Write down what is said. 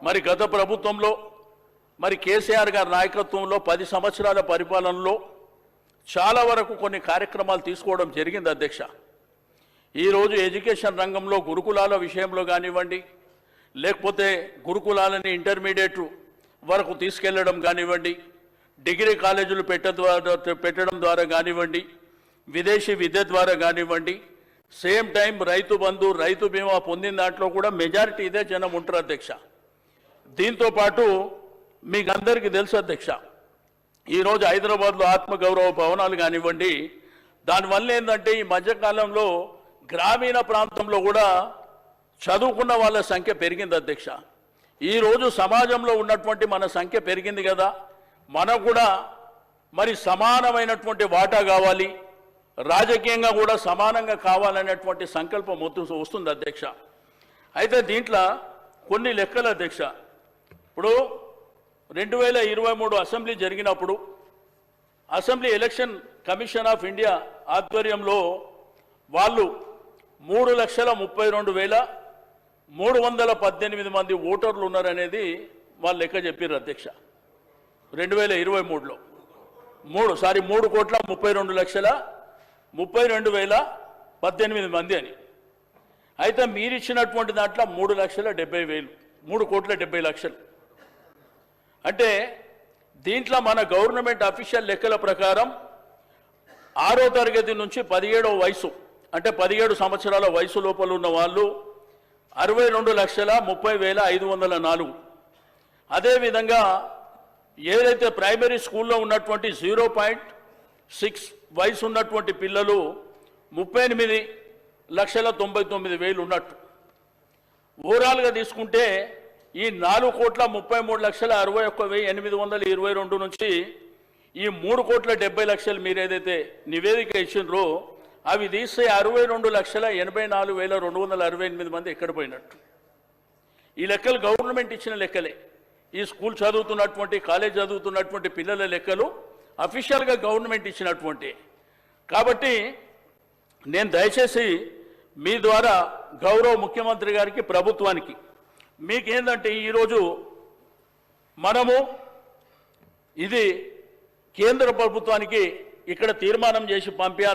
మరి గత ప్రభుత్వంలో మరి కేసీఆర్ గారి నాయకత్వంలో పది సంవత్సరాల పరిపాలనలో చాలా వరకు కొన్ని కార్యక్రమాలు తీసుకోవడం జరిగింది అధ్యక్ష. ఈరోజు ఎడ్యుకేషన్ రంగంలో గురుకులాల విషయంలో కానివ్వండి లేకపోతే గురుకులాలని ఇంటర్మీడియట్ వరకు తీసుకెళ్ళడం కానివ్వండి డిగ్రీ కాలేజీలు పెట్ట ద్వారా పెట్టడం ద్వారా కానివ్వండి విదేశీ విద్య ద్వారా కానివ్వండి సేమ్ టైం రైతు బంధు రైతు బీమా పొందిన దాంట్లో కూడా మెజారిటీ ఇదే జనం ఉంటారు అధ్యక్ష. దీంతో పాటు మీకు అందరికీ తెలుసు అధ్యక్ష ఈరోజు హైదరాబాద్లో ఆత్మగౌరవ భవనాలు కానివ్వండి దానివల్ల ఏంటంటే ఈ మధ్యకాలంలో గ్రామీణ ప్రాంతంలో కూడా చదువుకున్న వాళ్ళ సంఖ్య పెరిగింది అధ్యక్ష. ఈరోజు సమాజంలో ఉన్నటువంటి మన సంఖ్య పెరిగింది కదా మనకు కూడా మరి సమానమైనటువంటి వాటా కావాలి రాజకీయంగా కూడా సమానంగా కావాలనేటువంటి సంకల్పం వస్తుంది అధ్యక్ష. అయితే దీంట్లో కొన్ని లెక్కలు అధ్యక్ష. ఇప్పుడు రెండు వేల ఇరవై మూడు అసెంబ్లీ జరిగినప్పుడు assembly Election Commission of India ఆధ్వర్యంలో వాళ్ళు మూడు లక్షల ముప్పై రెండు వేల మూడు వందల పద్దెనిమిది మంది ఓటర్లు ఉన్నారనేది వాళ్ళు లెక్క చెప్పారు అధ్యక్ష. రెండు వేల ఇరవై మూడులో. మూడు సారీ మూడు కోట్ల ముప్పై రెండు లక్షల ముప్పై రెండు వేల పద్దెనిమిది మంది అని. అయితే మీరు ఇచ్చినటువంటి దాంట్లో మూడు లక్షల డెబ్బై వేలు మూడు కోట్ల డెబ్బై లక్షలు. అంటే దీంట్లో మన గవర్నమెంట్ అఫీషియల్ లెక్కల ప్రకారం ఆరో తరగతి నుంచి పదిహేడవ వయసు అంటే పదిహేడు సంవత్సరాల వయసు లోపల ఉన్న వాళ్ళు అరవై రెండు లక్షల ముప్పై వేల ఐదు వందల నాలుగు. అదేవిధంగా ఏదైతే ప్రైమరీ స్కూల్లో ఉన్నటువంటి జీరో పాయింట్ సిక్స్ వయసు ఉన్నటువంటి పిల్లలు ముప్పై ఎనిమిది లక్షల తొంభై తొమ్మిది వేలు ఉన్నట్టు. ఓవరాల్గా తీసుకుంటే ఈ నాలుగు కోట్ల ముప్పై మూడు లక్షల అరవై ఒక్క వెయ్యి ఎనిమిది వందల ఇరవై రెండు నుంచి ఈ మూడు కోట్ల డెబ్బై లక్షలు మీరు ఏదైతే నివేదిక ఇచ్చినరో అవి తీస్తే అరవై రెండు లక్షల ఎనభై నాలుగు వేల రెండు వందల అరవై ఎనిమిది మంది ఎక్కడ పోయినట్టు. ఈ లెక్కలు గవర్నమెంట్ ఇచ్చిన లెక్కలే. ఈ స్కూల్ చదువుతున్నటువంటి కాలేజ్ చదువుతున్నటువంటి పిల్లల లెక్కలు అఫీషియల్గా గవర్నమెంట్ ఇచ్చినటువంటి. కాబట్టి నేను దయచేసి మీ ద్వారా గౌరవ ముఖ్యమంత్రి గారికి ప్రభుత్వానికి మీకేందంటే ఈరోజు మనము ఇది కేంద్ర ప్రభుత్వానికి ఇక్కడ తీర్మానం చేసి పంపించాలి